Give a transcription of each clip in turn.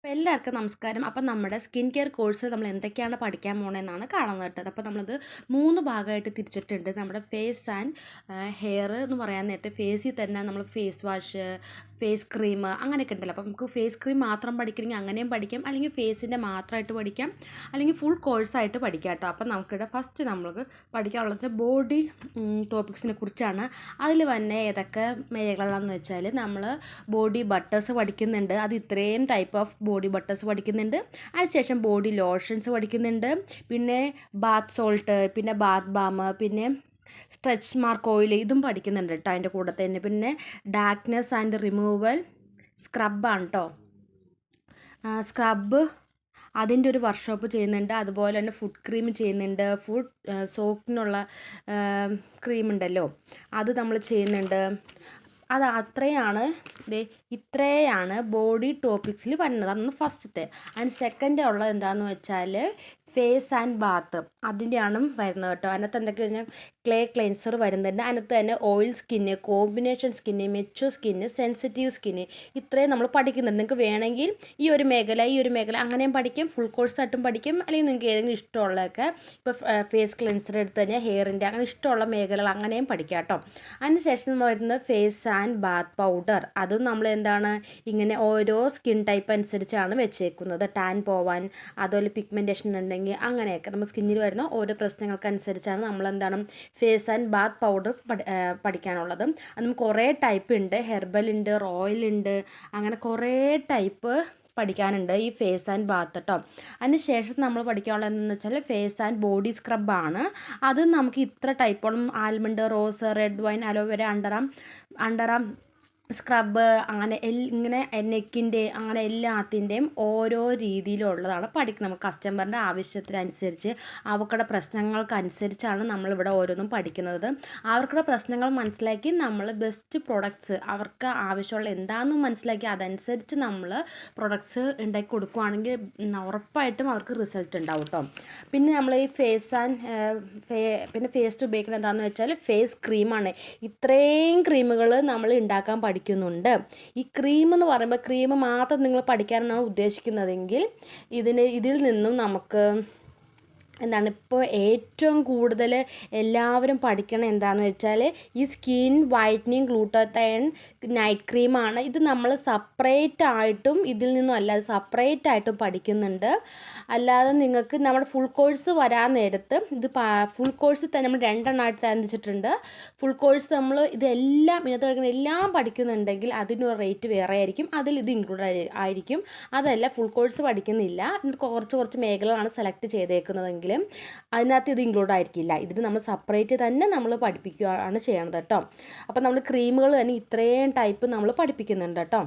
അപ്പോൾ എല്ലാവർക്കും നമസ്കാരം. അപ്പം നമ്മുടെ സ്കിൻ കെയർ കോഴ്സ് നമ്മൾ എന്തൊക്കെയാണ് പഠിക്കാൻ പോകണമെന്നാണ് കാണുന്നത് കേട്ടത് അപ്പോൾ നമ്മളത് മൂന്ന് ഭാഗമായിട്ട് തിരിച്ചിട്ടുണ്ട്. നമ്മുടെ ഫേസ് ആൻഡ് ഹെയർ എന്ന് പറയാൻ നേരത്തെ ഫേസിൽ തന്നെ നമ്മൾ ഫേസ് വാഷ് ഫേസ് ക്രീം അങ്ങനെയൊക്കെ ഉണ്ടല്ലോ. അപ്പോൾ നമുക്ക് ഫേസ് ക്രീം മാത്രം പഠിക്കണമെങ്കിൽ അങ്ങനെയും പഠിക്കാം. അല്ലെങ്കിൽ ഫേസിന്റെ മാത്രമായിട്ട് പഠിക്കാം. അല്ലെങ്കിൽ ഫുൾ കോഴ്സായിട്ട് പഠിക്കാം കേട്ടോ. അപ്പം നമുക്കിവിടെ ഫസ്റ്റ് നമ്മൾക്ക് പഠിക്കാനുള്ളത് ബോഡി ടോപ്പിക്സിനെ കുറിച്ചാണ്. അതിൽ തന്നെ ഏതൊക്കെ മേഖലകളാണെന്ന് വെച്ചാൽ നമ്മൾ ബോഡി ബട്ടേഴ്സ് പഠിക്കുന്നുണ്ട്. അത് ഇത്രയും ടൈപ്പ് ഓഫ് ബോഡി ബട്ടേഴ്സ് പഠിക്കുന്നുണ്ട്. അതിനുശേഷം ബോഡി ലോഷൻസ് പഠിക്കുന്നുണ്ട്. പിന്നെ ബാത്ത് സോൾട്ട് പിന്നെ ബാത്ത് ബാം പിന്നെ സ്ട്രെച്ച് മാർക്ക് ഓയിൽ ഇതും പഠിക്കുന്നുണ്ട് കേട്ടോ അതിന്റെ കൂടെ തന്നെ. പിന്നെ ഡാർക്ക്നെസ് ആൻഡ് റിമൂവൽ സ്ക്രബാണ് കേട്ടോ സ്ക്രബ് അതിന്റെ ഒരു വർക്ക്ഷോപ്പ് ചെയ്യുന്നുണ്ട്. അതുപോലെ തന്നെ ഫുഡ് ക്രീം ചെയ്യുന്നുണ്ട്. ഫുഡ് സോപ്പിനുള്ള ക്രീം ഉണ്ടല്ലോ. അത് നമ്മൾ ചെയ്യുന്നുണ്ട്. അത് അത്രയാണ്. ഇത്രയാണ് ബോഡി ടോപ്പിക്സിൽ വരുന്നത്. അതാണ് ഫസ്റ്റത്തെ അതിന് സെക്കൻഡ് ഉള്ളത് എന്താണെന്ന് വെച്ചാൽ ഫേസ് ആൻഡ് ബാത്ത് അതിന്റെയാണ് വരുന്നത് കേട്ടോ. അതിനകത്ത് എന്തൊക്കെ കഴിഞ്ഞാൽ ക്ലേ ക്ലെൻസർ വരുന്നുണ്ട്. അതിനകത്ത് തന്നെ ഓയിൽ സ്കിന്ന് കോമ്പിനേഷൻ സ്കിന്ന് മെച്ചോ സ്കിന്ന് സെൻസിറ്റീവ് സ്കിന്ന് ഇത്രയും നമ്മൾ പഠിക്കുന്നുണ്ട്. നിങ്ങൾക്ക് വേണമെങ്കിൽ ഈ ഒരു മേഖല ഈ ഒരു മേഖല അങ്ങനെയും പഠിക്കും ഫുൾ കോഴ്സായിട്ടും പഠിക്കും. അല്ലെങ്കിൽ നിങ്ങൾക്ക് ഏതെങ്കിലും ഇഷ്ടമുള്ളതൊക്കെ ഇപ്പോൾ ഫേസ് ക്ലെൻസർ എടുത്ത് കഴിഞ്ഞാൽ ഹെയറിന്റെ അങ്ങനെ ഇഷ്ടമുള്ള മേഖലകൾ അങ്ങനെയും പഠിക്കാം കേട്ടോ. അതിനുശേഷം നമ്മൾ വരുന്നത് ഫേസ് ആൻഡ് ബാത്ത് പൗഡർ അതും നമ്മൾ എന്താണ്? ഇങ്ങനെ ഓരോ സ്കിൻ ടൈപ്പ് അനുസരിച്ചാണ് വെച്ചേക്കുന്നത്. ടാൻ പോവാൻ അതുപോലെ പിഗ്മെന്റേഷൻ ഉണ്ടെങ്കിൽ അങ്ങനെയൊക്കെ നമ്മൾ സ്കിന്നിൽ വരുന്ന ഓരോ പ്രശ്നങ്ങൾക്കനുസരിച്ചാണ് നമ്മൾ എന്താണ്? ഫേസ് ആൻഡ് ബാത്ത് പൗഡർ പഠിക്കാനുള്ളത്. അതും കുറേ ടൈപ്പ് ഉണ്ട്. ഹെർബൽ ഉണ്ട് റോയൽ ഉണ്ട്. അങ്ങനെ കുറേ ടൈപ്പ് പഠിക്കാനുണ്ട് ഈ ഫേസ് ആൻഡ് ബാത്ത് കേട്ടോ അതിന് ശേഷം നമ്മൾ പഠിക്കാനുള്ളത് എന്ന് വെച്ചാൽ ഫേസ് ആൻഡ് ബോഡി സ്ക്രബാണ് അത് നമുക്ക് ഇത്ര ടൈപ്പോളം almond rose red wine aloe vera underarm underarm scrub അങ്ങനെ എൽ ഇങ്ങനെ നെക്കിന്റെ അങ്ങനെ എല്ലാത്തിന്റെയും ഓരോ രീതിയിലുള്ളതാണ് പഠിക്കുന്നത്. നമുക്ക് കസ്റ്റമറിന്റെ ആവശ്യത്തിനനുസരിച്ച് അവർക്കുടെ പ്രശ്നങ്ങൾക്കനുസരിച്ചാണ് നമ്മളിവിടെ ഓരോന്നും പഠിക്കുന്നത്. അവർക്കുടെ പ്രശ്നങ്ങൾ മനസ്സിലാക്കി നമ്മൾ ബെസ്റ്റ് പ്രൊഡക്ട്സ് അവർക്ക് ആവശ്യമുള്ള എന്താണെന്ന് മനസ്സിലാക്കി അതനുസരിച്ച് നമ്മൾ പ്രൊഡക്ട്സ് ഉണ്ടാക്കി കൊടുക്കുകയാണെങ്കിൽ ഉറപ്പായിട്ടും അവർക്ക് റിസൾട്ട് ഉണ്ടാവും കേട്ടോ പിന്നെ നമ്മൾ ഈ ഫേസ് ആൻഡ് പിന്നെ ഫേസ് ഉപയോഗിക്കുന്നത് എന്താണെന്ന് വെച്ചാൽ ഫേസ് ക്രീമാണ് ഇത്രയും ക്രീമുകൾ നമ്മൾ ഉണ്ടാക്കാൻ പഠിക്കും. പഠിക്കുന്നുണ്ട് ഈ ക്രീം എന്ന് പറയുമ്പോൾ ക്രീം മാത്രം നിങ്ങൾ പഠിക്കാനാണ് ഉദ്ദേശിക്കുന്നതെങ്കിൽ ഇതിന് ഇതിൽ നിന്നും നമുക്ക് എന്താണ് ഇപ്പോൾ ഏറ്റവും കൂടുതൽ എല്ലാവരും പഠിക്കണം എന്താണെന്ന് വെച്ചാൽ ഈ സ്കിൻ വൈറ്റനിങ് ഗ്ലൂട്ടോത്തയൺ നൈറ്റ് ക്രീമാണ് ഇത് നമ്മൾ സപ്പറേറ്റ് ആയിട്ടും ഇതിൽ നിന്നും അല്ലാതെ സപ്പറേറ്റ് ആയിട്ടും പഠിക്കുന്നുണ്ട്. അല്ലാതെ നിങ്ങൾക്ക് നമ്മുടെ ഫുൾ കോഴ്സ് വരാൻ നേരത്ത് ഇത് ഫുൾ കോഴ്സ് തന്നെ നമ്മൾ രണ്ടെണ്ണമായിട്ട് തരംതിച്ചിട്ടുണ്ട് ഫുൾ കോഴ്സ് നമ്മൾ ഇതെല്ലാം ഇതിനകത്ത് കിടക്കുന്ന എല്ലാം പഠിക്കുന്നുണ്ടെങ്കിൽ അതിനൊരു റേറ്റ് വേറെ ആയിരിക്കും. അതിൽ ഇത് ഇൻക്ലൂഡ് ആയിരിക്കും. അതല്ല ഫുൾ കോഴ്സ് പഠിക്കുന്നില്ല. കുറച്ച് കുറച്ച് മേഖലകളാണ് സെലക്ട് ചെയ്തേക്കുന്നതെങ്കിൽ അതിനകത്ത് ഇത് ഇൻക്ലൂഡ് ആയിരിക്കില്ല. ഇതിന് നമ്മൾ സെപ്പറേറ്റ് തന്നെ നമ്മൾ പഠിപ്പിക്കുകയാണ് ചെയ്യണത് കേട്ടോ അപ്പോൾ നമ്മൾ ക്രീമുകൾ തന്നെ ഇത്രയും ടൈപ്പ് നമ്മൾ പഠിപ്പിക്കുന്നുണ്ട് കേട്ടോ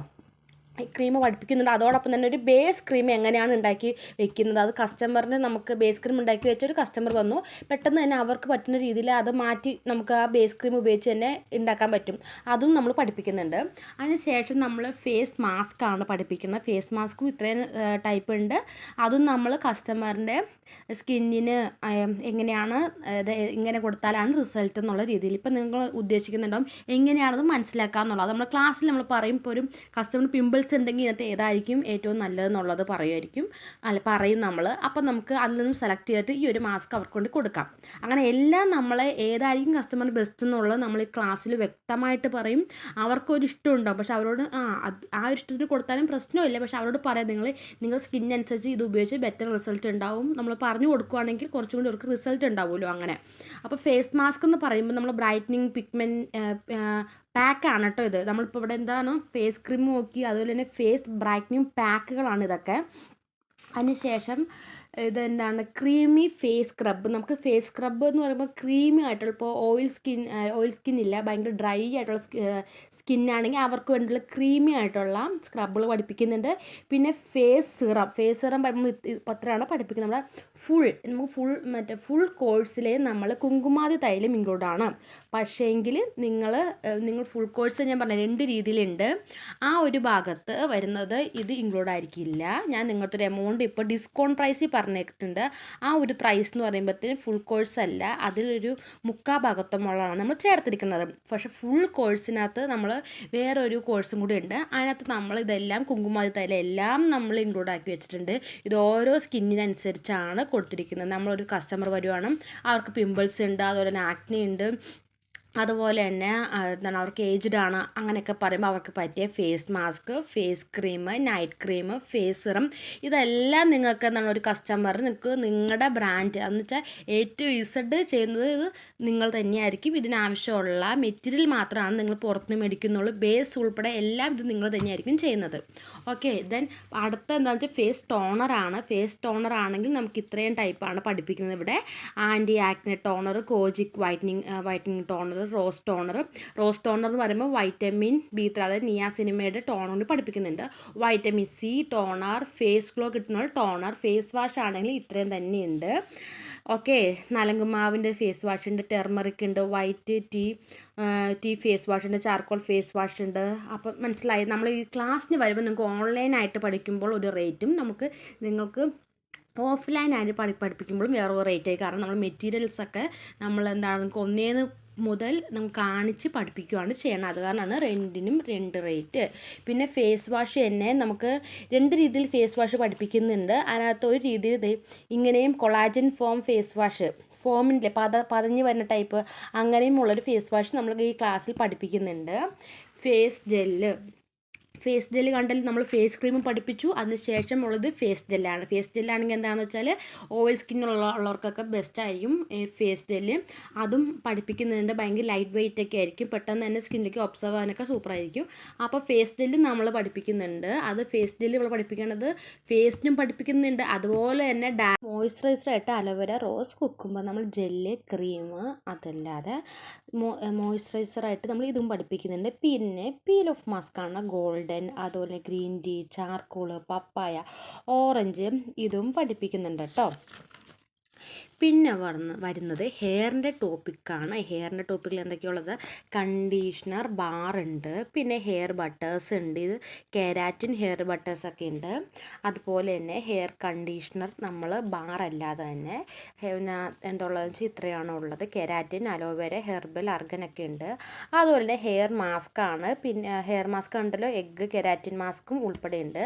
ക്രീം പഠിപ്പിക്കുന്നുണ്ട്. അതോടൊപ്പം തന്നെ ഒരു ബേസ് ക്രീം എങ്ങനെയാണ് ഉണ്ടാക്കി വെക്കുന്നത്? അത് കസ്റ്റമറിന് നമുക്ക് ബേസ് ക്രീം ഉണ്ടാക്കി വെച്ച ഒരു കസ്റ്റമർ വന്നു. പെട്ടെന്ന് തന്നെ അവർക്ക് പറ്റുന്ന രീതിയിൽ അത് മാറ്റി നമുക്ക് ആ ബേസ് ക്രീം ഉപയോഗിച്ച് തന്നെ ഉണ്ടാക്കാൻ പറ്റും. അതും നമ്മൾ പഠിപ്പിക്കുന്നുണ്ട്. അതിനുശേഷം നമ്മൾ ഫേസ് മാസ്ക് ആണ് പഠിപ്പിക്കുന്നത്. ഫേസ് മാസ്കും ഇത്രയും ടൈപ്പ് ഉണ്ട്. അതും നമ്മൾ കസ്റ്റമറിന്റെ സ്കിന്നിന് എങ്ങനെയാണ് ഇങ്ങനെ കൊടുത്താലാണ് റിസൾട്ട് എന്നുള്ള രീതിയിൽ ഇപ്പം നിങ്ങൾ ഉദ്ദേശിക്കുന്നുണ്ടാവും. എങ്ങനെയാണത് മനസ്സിലാക്കുക എന്നുള്ളത് നമ്മൾ ക്ലാസ്സിൽ നമ്മൾ പറയും ഇപ്പോൾ ഒരു കസ്റ്റമർ പിമ്പിൾ റിസൾട്ട്സ് ഉണ്ടെങ്കിൽ ഇതിനകത്ത് ഏതായിരിക്കും ഏറ്റവും നല്ലതെന്നുള്ളത് പറയുമായിരിക്കും. അല്ല പറയും നമ്മൾ അപ്പം നമുക്ക് അതിൽ നിന്നും സെലക്ട് ചെയ്തിട്ട് ഈ ഒരു മാസ്ക് അവർക്ക് കൊണ്ട് കൊടുക്കാം. അങ്ങനെ എല്ലാം നമ്മളെ ഏതായിരിക്കും കസ്റ്റമർ ബെസ്റ്റ് എന്നുള്ളത് നമ്മൾ ഈ ക്ലാസ്സിൽ വ്യക്തമായിട്ട് പറയും. അവർക്കൊരു ഇഷ്ടമുണ്ടാവും. പക്ഷെ അവരോട് ആ ആ ഒരു ഇഷ്ടത്തിന് കൊടുത്താലും പ്രശ്നമില്ല. പക്ഷെ അവരോട് പറയാം നിങ്ങൾ നിങ്ങൾ സ്കിൻ അനുസരിച്ച് ഇത് ഉപയോഗിച്ച് ബെറ്റർ റിസൾട്ട് ഉണ്ടാവും. നമ്മൾ പറഞ്ഞു കൊടുക്കുകയാണെങ്കിൽ കുറച്ചും കൂടി അവർക്ക് റിസൾട്ട് ഉണ്ടാവുമല്ലോ അങ്ങനെ. അപ്പോൾ ഫേസ് മാസ്ക് എന്ന് പറയുമ്പോൾ നമ്മൾ ബ്രൈറ്റനിങ് പിഗ്മെൻ പാക്കാണ് കേട്ടോ ഇത്. നമ്മളിപ്പോൾ ഇവിടെ എന്താണ്? ഫേസ് ക്രീം നോക്കി അതുപോലെ തന്നെ ഫേസ് ബ്രൈറ്റനിങ് പാക്കുകളാണ് ഇതൊക്കെ. അതിനുശേഷം ഇതെന്താണ്? ക്രീമി ഫേസ് സ്ക്രബ് നമുക്ക് ഫേസ് സ്ക്രബ് എന്ന് പറയുമ്പോൾ ക്രീമി ആയിട്ടുള്ള ഇപ്പോൾ ഓയിൽ സ്കിൻ ഓയിൽ സ്കിൻ ഇല്ല. ഭയങ്കര ഡ്രൈ ആയിട്ടുള്ള സ്കിന്നാണെങ്കിൽ അവർക്ക് വേണ്ടിയുള്ള ക്രീമി ആയിട്ടുള്ള സ്ക്രബുകൾ പഠിപ്പിക്കുന്നുണ്ട്. പിന്നെ ഫേസ് സിറം ഫേസ് സിറം അത്രയാണ് പഠിപ്പിക്കുന്നത്. നമ്മുടെ ഫുൾ നമുക്ക് ഫുൾ മറ്റേ ഫുൾ കോഴ്സിലെ നമ്മൾ കുങ്കുമാതി തൈലം ഇൻക്ലൂഡ് ആണ്. പക്ഷേങ്കിൽ നിങ്ങൾ നിങ്ങൾ ഫുൾ കോഴ്സ് ഞാൻ പറഞ്ഞ രണ്ട് രീതിയിലുണ്ട്. ആ ഒരു ഭാഗത്ത് വരുന്നത് ഇത് ഇൻക്ലൂഡ് ആയിരിക്കില്ല. ഞാൻ നിങ്ങളുടെ ഒരു എമൗണ്ട് ഇപ്പോൾ ഡിസ്കൗണ്ട് പ്രൈസിൽ പറഞ്ഞിട്ടുണ്ട്. ആ ഒരു പ്രൈസ് എന്ന് പറയുമ്പോഴത്തേന് ഫുൾ കോഴ്സ് അല്ല അതിലൊരു മുക്കാ ഭാഗത്തുമുള്ളതാണ് നമ്മൾ ചേർത്തിരിക്കുന്നത്. പക്ഷേ ഫുൾ കോഴ്സിനകത്ത് നമ്മൾ വേറൊരു കോഴ്സും കൂടി ഉണ്ട്. അതിനകത്ത് നമ്മൾ ഇതെല്ലാം കുങ്കുമാതി തൈല എല്ലാം നമ്മൾ ഇൻക്ലൂഡ് ആക്കി വെച്ചിട്ടുണ്ട്. ഇത് ഓരോ സ്കിന്നിനനുസരിച്ചാണ് കൊടുത്തിരിക്കുന്നത്. നമ്മളൊരു കസ്റ്റമർ വരുവാണ് അവർക്ക് പിമ്പിൾസ് ഉണ്ട് അതുപോലെ ആക്നി ഉണ്ട് അതുപോലെ തന്നെ എന്താണ് അവർക്ക് ഏജ്ഡ് ആണ് അങ്ങനെയൊക്കെ പറയുമ്പോൾ അവർക്ക് പറ്റിയ face mask face cream night cream face serum ഇതെല്ലാം നിങ്ങൾക്ക് എന്താണ് ഒരു കസ്റ്റമർ നിങ്ങൾക്ക് നിങ്ങളുടെ ബ്രാൻഡ് എന്ന് വെച്ചാൽ എ ടു ഇസഡ് ചെയ്യുന്നത് ഇത് നിങ്ങൾ തന്നെയായിരിക്കും. ഇതിനാവശ്യമുള്ള മെറ്റീരിയൽ മാത്രമാണ് നിങ്ങൾ പുറത്തുനിന്ന് മേടിക്കുന്നുള്ളൂ. ബേസ് ഉൾപ്പെടെ എല്ലാം ഇത് നിങ്ങൾ തന്നെയായിരിക്കും ചെയ്യുന്നത്. ഓക്കെ ദെൻ അടുത്ത എന്താണെന്ന് വെച്ചാൽ ഫേസ് ടോണറാണ് ഫേസ് ടോണർ ആണെങ്കിൽ നമുക്ക് ഇത്രയും ടൈപ്പാണ് പഠിപ്പിക്കുന്നത് ഇവിടെ. Anti acne toner kojic whitening whitening toner rose toner rose toner എന്ന് പറയുമ്പോൾ വൈറ്റമിൻ ബി ത്രീ അതായത് ടോണർ പഠിപ്പിക്കുന്നുണ്ട്. Vitamin C toner face glow കിട്ടുന്ന ടോണർ. ഫേസ് വാഷ് ആണെങ്കിൽ ഇത്രയും തന്നെയുണ്ട്. ഓക്കെ നലങ്കുമാവിന്റെ ഫേസ് വാഷ് ഉണ്ട് ടെർമറിക് ഉണ്ട് white tea tea face wash ഉണ്ട് ചാർക്കോൾ ഫേസ് വാഷ് ഉണ്ട്. അപ്പം മനസ്സിലായി? നമ്മൾ ഈ ക്ലാസ്സിന് വരുമ്പോൾ നിങ്ങൾക്ക് ഓൺലൈനായിട്ട് പഠിക്കുമ്പോൾ ഒരു റേറ്റും നമുക്ക് നിങ്ങൾക്ക് ഓഫ്ലൈനായിട്ട് പഠി പഠിപ്പിക്കുമ്പോഴും വേറൊരു റേറ്റായി. കാരണം നമ്മൾ മെറ്റീരിയൽസൊക്കെ നമ്മൾ എന്താണ് നിങ്ങൾക്ക് ഒന്നേന്ന് മുതൽ നമുക്ക് കാണിച്ച് പഠിപ്പിക്കുകയാണ് ചെയ്യണം അത് കാരണമാണ് രണ്ടിനും രണ്ട് റേറ്റ് പിന്നെ ഫേസ് വാഷ് തന്നെ നമുക്ക് രണ്ട് രീതിയിൽ ഫേസ് വാഷ് പഠിപ്പിക്കുന്നുണ്ട്. അതിനകത്ത് ഒരു രീതിയിൽ ഇങ്ങനെയും കൊളാജൻ ഫോം ഫേസ് വാഷ് ഫോമിന്റെ പത പതഞ്ഞ് വരുന്ന ടൈപ്പ് അങ്ങനെയും ഉള്ളൊരു ഫേസ് വാഷ് നമ്മൾ ഈ ക്ലാസ്സിൽ പഠിപ്പിക്കുന്നുണ്ട്. ഫേസ് ജെല്ല് ഫേസ് ജെല്ല് കണ്ടാൽ നമ്മൾ ഫേസ് ക്രീം പഠിപ്പിച്ചു. അതിനുശേഷം ഉള്ളത് ഫേസ് ജെല്ലാണ് ഫേസ് ജെല്ലാണെങ്കിൽ എന്താണെന്ന് വെച്ചാൽ ഓയിൽ സ്കിന്നുള്ള ഉള്ളവർക്കൊക്കെ ബെസ്റ്റ് ആയിരിക്കും ഫേസ് ജെല്ല് അതും പഠിപ്പിക്കുന്നുണ്ട് ഭയങ്കര ലൈറ്റ് വെയിറ്റ് ഒക്കെ ആയിരിക്കും. പെട്ടെന്ന് തന്നെ സ്കിന്നിലേക്ക് ഒബ്സർവ് ആകാനൊക്കെ സൂപ്പറായിരിക്കും അപ്പോൾ ഫേസ് ജെല്ല് നമ്മൾ പഠിപ്പിക്കുന്നുണ്ട്. അത് ഫേസ് ജെല്ല് നമ്മൾ പഠിപ്പിക്കുന്നത് ഫേസിനും പഠിപ്പിക്കുന്നുണ്ട്. അതുപോലെ തന്നെ ഡാ മോയ്സ്ചറൈസറായിട്ട് അലോവേര റോസ് കുക്കുമ്പോൾ നമ്മൾ ജെല്ല് ക്രീം അതല്ലാതെ മോയ്സ്ചറൈസറായിട്ട് നമ്മൾ ഇതും പഠിപ്പിക്കുന്നുണ്ട്. പിന്നെ പീൽ ഓഫ് മാസ്ക് ആണ്. ഗോൾഡൻ അതുപോലെ green tea charcoal papaya orange ഇതും പഠിപ്പിക്കുന്നുണ്ട് കേട്ടോ. പിന്നെ വന്ന് വരുന്നത് ഹെയറിന്റെ ടോപ്പിക്കാണ്. ഹെയറിന്റെ ടോപ്പിക്കിൽ എന്തൊക്കെയുള്ളത്? കണ്ടീഷണർ ബാർ ഉണ്ട്. പിന്നെ ഹെയർ ബട്ടേഴ്സ് ഉണ്ട്. ഇത് കെരാറ്റിൻ ഹെയർ ബട്ടേഴ്സ് ഒക്കെ ഉണ്ട്. അതുപോലെ തന്നെ ഹെയർ കണ്ടീഷണർ നമ്മൾ ബാർ അല്ലാതെ തന്നെ എന്തുള്ളതെന്ന് വെച്ചാൽ ഇത്രയാണ് ഉള്ളത്. കെരാറ്റിൻ അലോവേര ഹെർബൽ അർഗനൊക്കെ ഉണ്ട്. അതുപോലെ തന്നെ ഹെയർ മാസ്ക് ആണ്. പിന്നെ ഹെയർ മാസ്ക് ഉണ്ടല്ലോ എഗ്ഗ് കെരാറ്റിൻ മാസ്കും ഉൾപ്പെടെ ഉണ്ട്.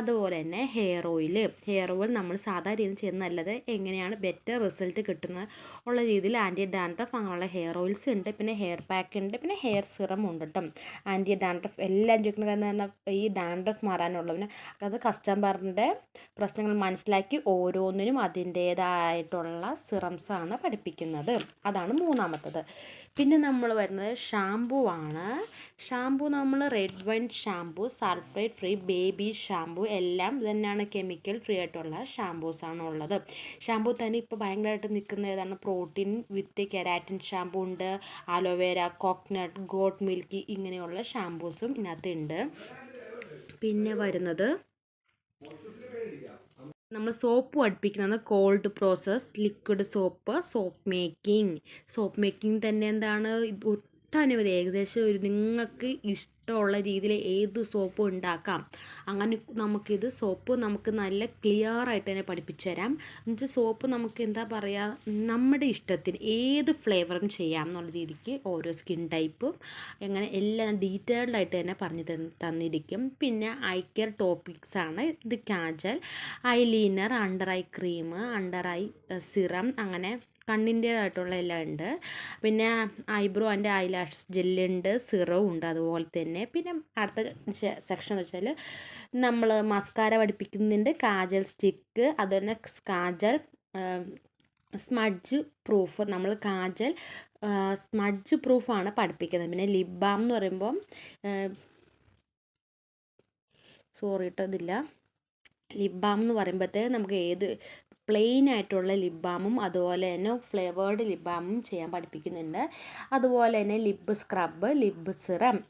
അതുപോലെ തന്നെ ഹെയർ ഓയിൽ. ഹെയർ ഓയിൽ നമ്മൾ സാധാരണ രീതിയിൽ ചെയ്യുന്ന നല്ലത് എങ്ങനെയാണ്? ബെറ്റർ റിസൾട്ട് കിട്ടുന്ന ഉള്ള രീതിയിൽ ആന്റി ഡാൻഡ്രഫ് അങ്ങനെയുള്ള ഹെയർ ഓയിൽസ് ഉണ്ട്. പിന്നെ ഹെയർ പാക്ക് ഉണ്ട്. പിന്നെ ഹെയർ സിറം ഉണ്ട് കേട്ടോ ആന്റി ഡാൻഡ്രഫ് എല്ലാം ചോദിക്കുന്നത് എന്ന് പറഞ്ഞാൽ ഈ ഡാൻഡ്രഫ് മാറാനുള്ളതിന് അത് കസ്റ്റമറിന്റെ പ്രശ്നങ്ങൾ മനസ്സിലാക്കി ഓരോന്നിനും അതിന്റേതായിട്ടുള്ള സിറംസാണ് പഠിപ്പിക്കുന്നത്. അതാണ് മൂന്നാമത്തത്. പിന്നെ നമ്മൾ വരുന്നത് ഷാംപൂ ആണ്. ഷാമ്പു നമ്മൾ red wine shampoo sulphate free baby shampoo എല്ലാം തന്നെയാണ് കെമിക്കൽ ഫ്രീ ആയിട്ടുള്ള ഷാമ്പൂസാണ് ഉള്ളത്. ഷാമ്പു തന്നെ ഇപ്പോൾ ഭയങ്കരമായിട്ട് നിൽക്കുന്ന ഏതാണ്? പ്രോട്ടീൻ വിത്ത് കെരാറ്റിൻ ഷാമ്പു ഉണ്ട് aloe vera coconut goat milk ഇങ്ങനെയുള്ള ഷാമ്പൂസും ഇതിനകത്ത് ഉണ്ട്. പിന്നെ വരുന്നത് നമ്മൾ സോപ്പ് പഠിപ്പിക്കുന്നത് cold process liquid soap soap making soap making തന്നെ എന്താണ്? ഒട്ടനവധി ഏകദേശം ഒരു നിങ്ങൾക്ക് ഇഷ്ടമുള്ള രീതിയിൽ ഏത് സോപ്പും ഉണ്ടാക്കാം. അങ്ങനെ നമുക്കിത് സോപ്പ് നമുക്ക് നല്ല ക്ലിയർ ആയിട്ട് തന്നെ പഠിപ്പിച്ചു തരാം എന്നുവെച്ചാൽ സോപ്പ് നമുക്ക് എന്താ പറയുക നമ്മുടെ ഇഷ്ടത്തിന് ഏത് ഫ്ലേവറും ചെയ്യാം എന്നുള്ള രീതിക്ക് ഓരോ സ്കിൻ ടൈപ്പും അങ്ങനെ എല്ലാം ഡീറ്റെയിൽഡ് ആയിട്ട് തന്നെ പറഞ്ഞു തന്നിരിക്കും. പിന്നെ ഐ കെയർ ടോപ്പിക്സ് ആണ്. ഇത് kajal eye liner under eye cream under eye serum അങ്ങനെ കണ്ണിന്റേതായിട്ടുള്ള എല്ലാം ഉണ്ട്. പിന്നെ ഐബ്രോ ആൻഡ് ഐലാഷ് ജെല്ലുണ്ട് സിറവും ഉണ്ട് അതുപോലെ തന്നെ. പിന്നെ അടുത്ത സെക്ഷൻ എന്ന് വെച്ചാൽ നമ്മൾ മസ്കാര പഠിപ്പിക്കുന്നുണ്ട് കാജൽ സ്റ്റിക്ക് അതുപോലെ കാജൽ സ്മഡ്ജ് പ്രൂഫ് നമ്മൾ കാജൽ സ്മഡ്ജ് പ്രൂഫാണ് പഠിപ്പിക്കുന്നത്. പിന്നെ ലിപ് ബാം എന്ന് പറയുമ്പം സോറി കേട്ടോ ഇതില്ല. ലിപ് ബാം എന്ന് പറയുമ്പോഴത്തേക്ക് നമുക്ക് ഏത് പ്ലെയിൻ ആയിട്ടുള്ള ലിപ് ബാമും അതുപോലെ തന്നെ ഫ്ലേവേർഡ് ലിപ് ബാമും ചെയ്യാൻ പഠിപ്പിക്കുന്നുണ്ട്. അതുപോലെ തന്നെ ലിപ് സ്ക്രബ് ലിപ് സിറം